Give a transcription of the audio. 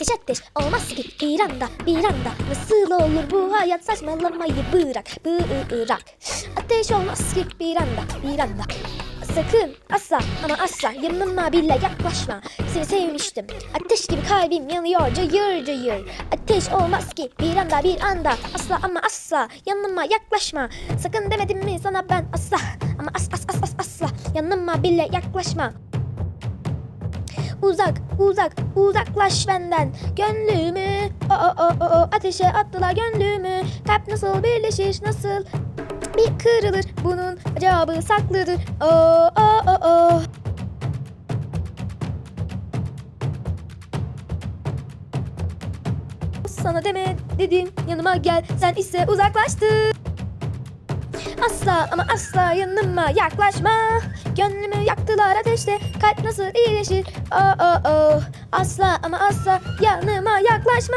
Ateş ateş olmaz ki. Bir anda bir anda Nasıl olur bu hayat? Saçmalamayı bırak bırak. Ateş olmaz ki. Bir anda bir anda Sakın asla ama asla yanıma bile yaklaşma. Seni sevmiştim. Ateş gibi kalbim yanıyor cayır cayır. Ateş olmaz ki. Bir anda bir anda Asla ama asla yanıma yaklaşma. Sakın demedim mi sana ben? Asla. Ama as as as as asla yanıma bile yaklaşma Uzak, uzak, uzaklaş benden. Gönlümü, o o o o ateşe attılar gönlümü. Kalp nasıl birleşir, nasıl bir kırılır? Bunun cevabı saklıdır. O o o o. Sana deme dedim yanıma gel. Sen ise uzaklaştın Asla ama asla yanıma yaklaşma. Gönlümü yaktılar ateşte Kalp nasıl iyileşir? Oh oh oh. Asla ama asla yanıma yaklaşma